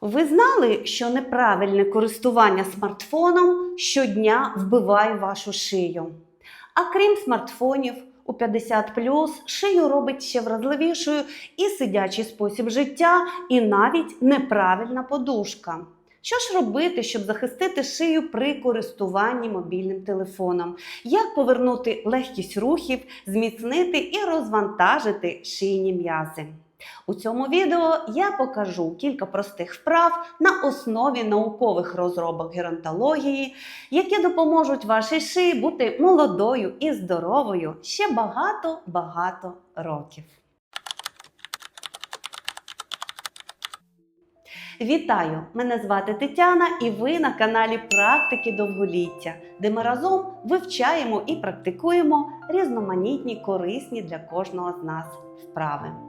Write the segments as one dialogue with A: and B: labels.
A: Ви знали, що неправильне користування смартфоном щодня вбиває вашу шию? А крім смартфонів, у 50 шию робить ще вразливішою і сидячий спосіб життя, і навіть неправильна подушка. Що ж робити, щоб захистити шию при користуванні мобільним телефоном? Як повернути легкість рухів, зміцнити і розвантажити шийні м'язи? У цьому відео я покажу кілька простих вправ на основі наукових розробок геронтології, які допоможуть вашій шиї бути молодою і здоровою ще багато-багато років. Вітаю! Мене звати Тетяна, і ви на каналі Практики довголіття, де ми разом вивчаємо і практикуємо різноманітні корисні для кожного з нас вправи.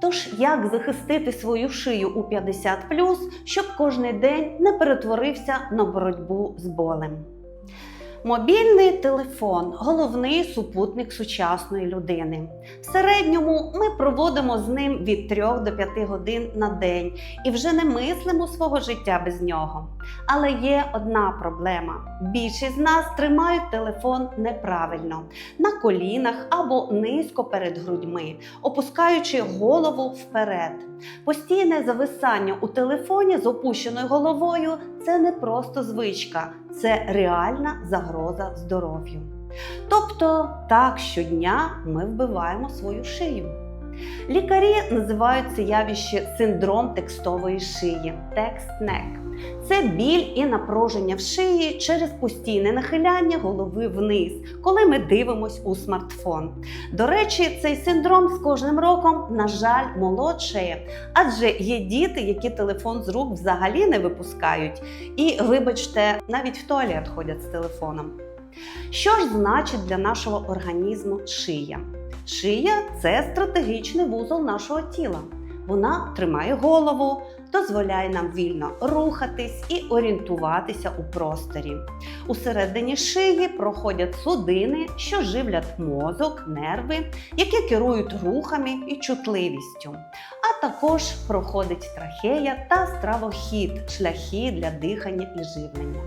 A: Тож, як захистити свою шию у 50 щоб кожний день не перетворився на боротьбу з болем? Мобільний телефон головний супутник сучасної людини. В середньому ми проводимо з ним від 3 до 5 годин на день і вже не мислимо свого життя без нього. Але є одна проблема: більшість з нас тримають телефон неправильно на колінах або низько перед грудьми, опускаючи голову вперед. Постійне зависання у телефоні з опущеною головою це не просто звичка, це реальна загроза здоров'ю. Тобто, так щодня ми вбиваємо свою шию. Лікарі називають це явище синдром текстової шиї текст-нек. Це біль і напруження в шиї через постійне нахиляння голови вниз, коли ми дивимось у смартфон. До речі, цей синдром з кожним роком, на жаль, молодшає, адже є діти, які телефон з рук взагалі не випускають, і, вибачте, навіть в туалет ходять з телефоном. Що ж значить для нашого організму шия? Шия це стратегічний вузол нашого тіла. Вона тримає голову, дозволяє нам вільно рухатись і орієнтуватися у просторі. Усередині шиї проходять судини, що живлять мозок, нерви, які керують рухами і чутливістю. А також проходить трахея та стравохід, шляхи для дихання і живлення.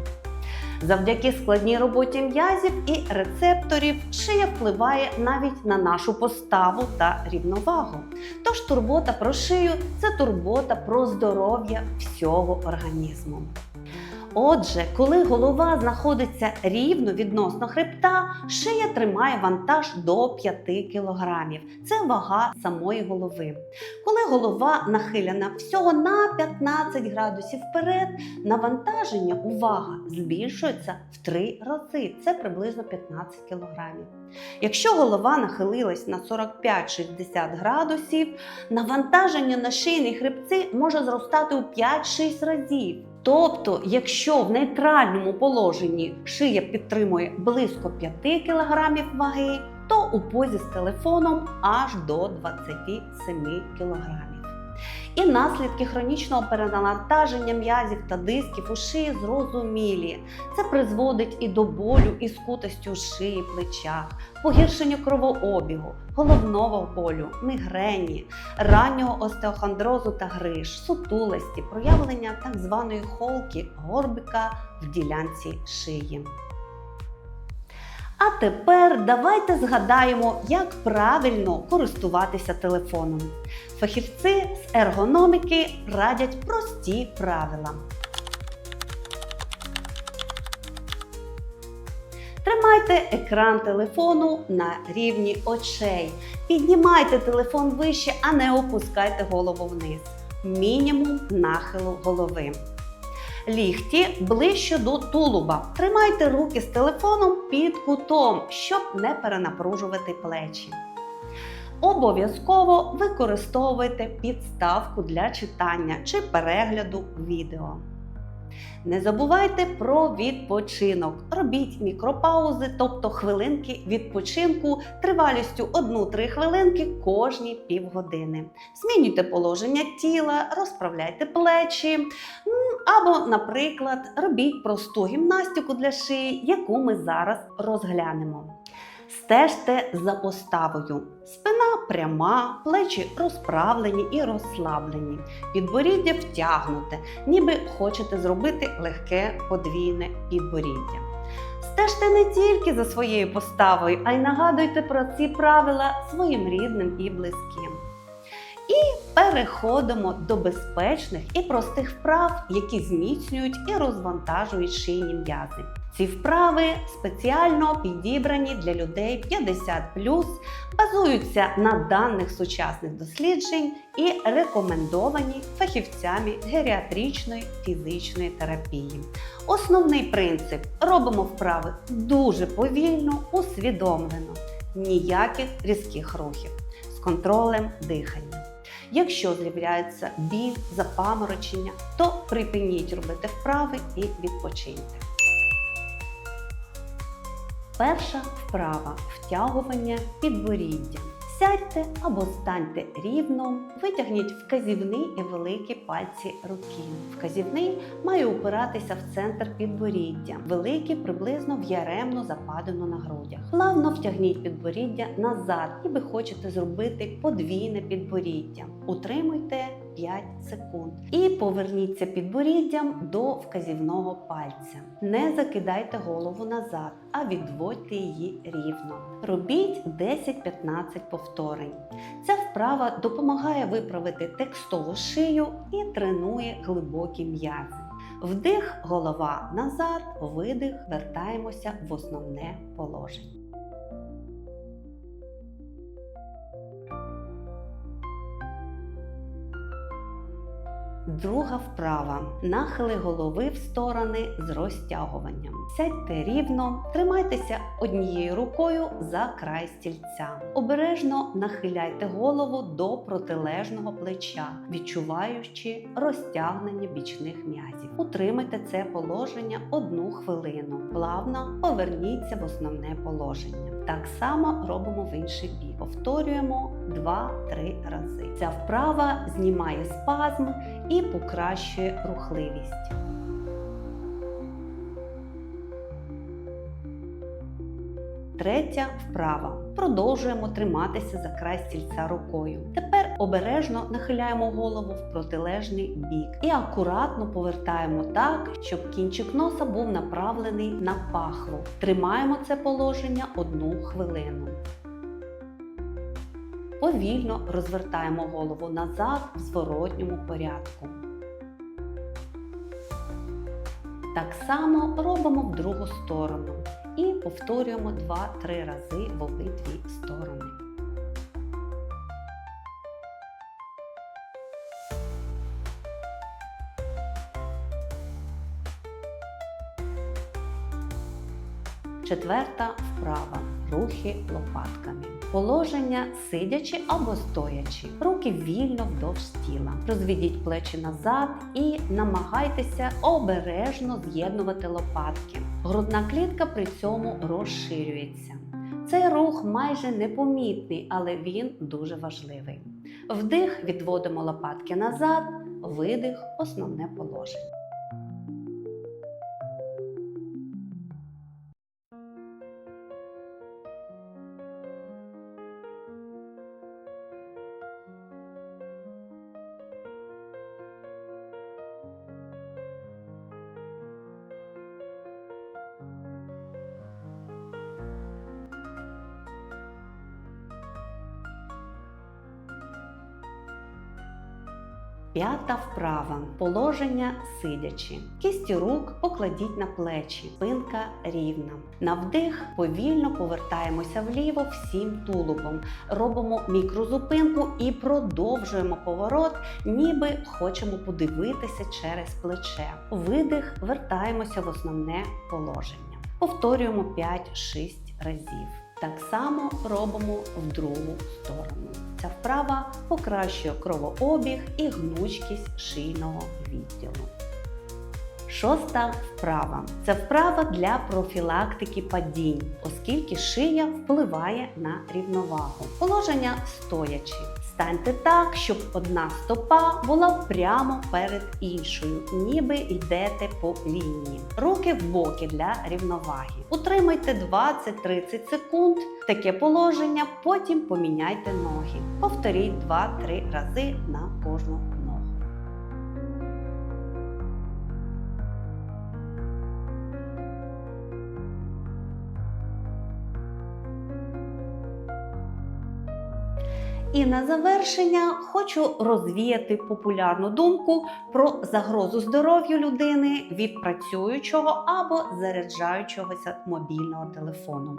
A: Завдяки складній роботі м'язів і рецепторів шия впливає навіть на нашу поставу та рівновагу. Тож турбота про шию це турбота про здоров'я всього організму. Отже, коли голова знаходиться рівно відносно хребта, шия тримає вантаж до 5 кг. Це вага самої голови. Коли голова нахилена всього на 15 градусів вперед, навантаження, увага, збільшується в 3 рази. Це приблизно 15 кг. Якщо голова нахилилась на 45-60 градусів, навантаження на шийні хребці може зростати у 5-6 разів. Тобто, якщо в нейтральному положенні шия підтримує близько 5 кг ваги, то у позі з телефоном аж до 27 кг. І наслідки хронічного перенавантаження м'язів та дисків у шиї зрозумілі. Це призводить і до болю і скутості у шиї, плечах, погіршенню кровообігу, головного болю, мігрені, раннього остеохондрозу та гриж, сутулості, проявлення так званої холки горбика в ділянці шиї. А тепер давайте згадаємо, як правильно користуватися телефоном. Фахівці з ергономіки радять прості правила. Тримайте екран телефону на рівні очей. Піднімайте телефон вище, а не опускайте голову вниз. Мінімум нахилу голови. Ліхті ближче до тулуба. Тримайте руки з телефоном під кутом, щоб не перенапружувати плечі. Обов'язково використовуйте підставку для читання чи перегляду відео. Не забувайте про відпочинок. Робіть мікропаузи, тобто хвилинки відпочинку тривалістю 1-3 хвилинки кожні півгодини. Змінюйте положення тіла, розправляйте плечі. Або, наприклад, робіть просту гімнастику для шиї, яку ми зараз розглянемо. Стежте за поставою. Спина пряма, плечі розправлені і розслаблені. Підборіддя втягнуте, ніби хочете зробити легке подвійне підборіддя. Стежте не тільки за своєю поставою, а й нагадуйте про ці правила своїм рідним і близьким. І переходимо до безпечних і простих вправ, які зміцнюють і розвантажують шийні м'язи. Ці вправи спеціально підібрані для людей 50 базуються на даних сучасних досліджень і рекомендовані фахівцями геріатричної фізичної терапії. Основний принцип робимо вправи дуже повільно, усвідомлено, ніяких різких рухів з контролем дихання. Якщо з'являється біль, запаморочення, то припиніть робити вправи і відпочиньте. Перша вправа втягування підборіддя. Сядьте або станьте рівно, витягніть вказівний і великі пальці руки. Вказівний має упиратися в центр підборіддя, великий приблизно в яремну западину на грудях. Плавно втягніть підборіддя назад, ніби хочете зробити подвійне підборіддя. Утримуйте 5 секунд і поверніться підборіддям до вказівного пальця. Не закидайте голову назад, а відводьте її рівно. Робіть 10-15 повторень. Ця вправа допомагає виправити текстову шию і тренує глибокі м'язи. Вдих, голова назад, видих, вертаємося в основне положення. Друга вправа. Нахили голови в сторони з розтягуванням. Сядьте рівно, тримайтеся однією рукою за край стільця. Обережно нахиляйте голову до протилежного плеча, відчуваючи розтягнення бічних м'язів. Утримайте це положення одну хвилину. Плавно поверніться в основне положення. Так само робимо в інший бік. Повторюємо 2-3 рази. Ця вправа знімає спазм і покращує рухливість. Третя вправа. Продовжуємо триматися за край стільця рукою. Тепер обережно нахиляємо голову в протилежний бік і акуратно повертаємо так, щоб кінчик носа був направлений на пахву. Тримаємо це положення одну хвилину. Повільно розвертаємо голову назад в зворотньому порядку. Так само робимо в другу сторону і повторюємо 2-3 рази в обидві сторони. Четверта вправа. Рухи лопатками. Положення сидячи або стоячи. Руки вільно вдовж тіла. Розведіть плечі назад і намагайтеся обережно з'єднувати лопатки. Грудна клітка при цьому розширюється. Цей рух майже непомітний, але він дуже важливий. Вдих відводимо лопатки назад, видих основне положення. П'ята вправа. Положення сидячи. Кісті рук покладіть на плечі. Спинка рівна. На вдих повільно повертаємося вліво всім тулубом. Робимо мікрозупинку і продовжуємо поворот, ніби хочемо подивитися через плече. Видих, вертаємося в основне положення. Повторюємо 5-6 разів. Так само робимо в другу сторону. Ця вправа покращує кровообіг і гнучкість шийного відділу. Шоста вправа це вправа для профілактики падінь, оскільки шия впливає на рівновагу. Положення стоячи. Станьте так, щоб одна стопа була прямо перед іншою, ніби йдете по лінії. Руки в боки для рівноваги. Утримайте 20-30 секунд таке положення, потім поміняйте ноги. Повторіть 2-3 рази на кожну І на завершення хочу розвіяти популярну думку про загрозу здоров'ю людини від працюючого або заряджаючогося мобільного телефону.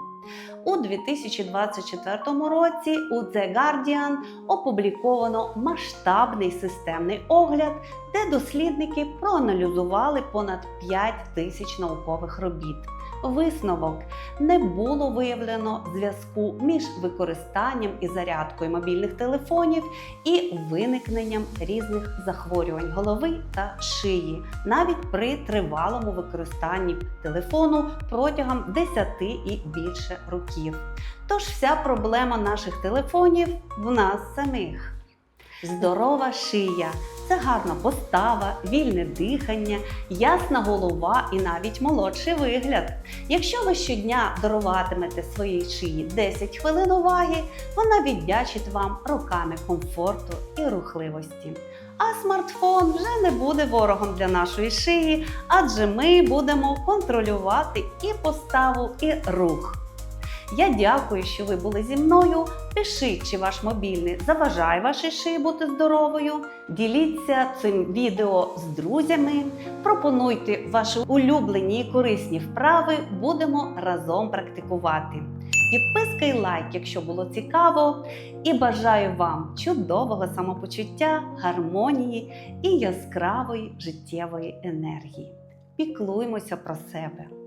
A: У 2024 році у The Guardian опубліковано масштабний системний огляд, де дослідники проаналізували понад 5 тисяч наукових робіт. Висновок не було виявлено зв'язку між використанням і зарядкою мобільних телефонів і виникненням різних захворювань голови та шиї, навіть при тривалому використанні телефону протягом 10 і більше років. Тож вся проблема наших телефонів в нас самих. Здорова шия це гарна постава, вільне дихання, ясна голова і навіть молодший вигляд. Якщо ви щодня даруватимете своїй шиї 10 хвилин уваги, вона віддячить вам роками комфорту і рухливості. А смартфон вже не буде ворогом для нашої шиї, адже ми будемо контролювати і поставу, і рух. Я дякую, що ви були зі мною. Пишіть, чи ваш мобільний заважає вашій шиї бути здоровою. Діліться цим відео з друзями. Пропонуйте ваші улюблені і корисні вправи. Будемо разом практикувати. Підписка і лайк, якщо було цікаво. І бажаю вам чудового самопочуття, гармонії і яскравої життєвої енергії. Піклуймося про себе.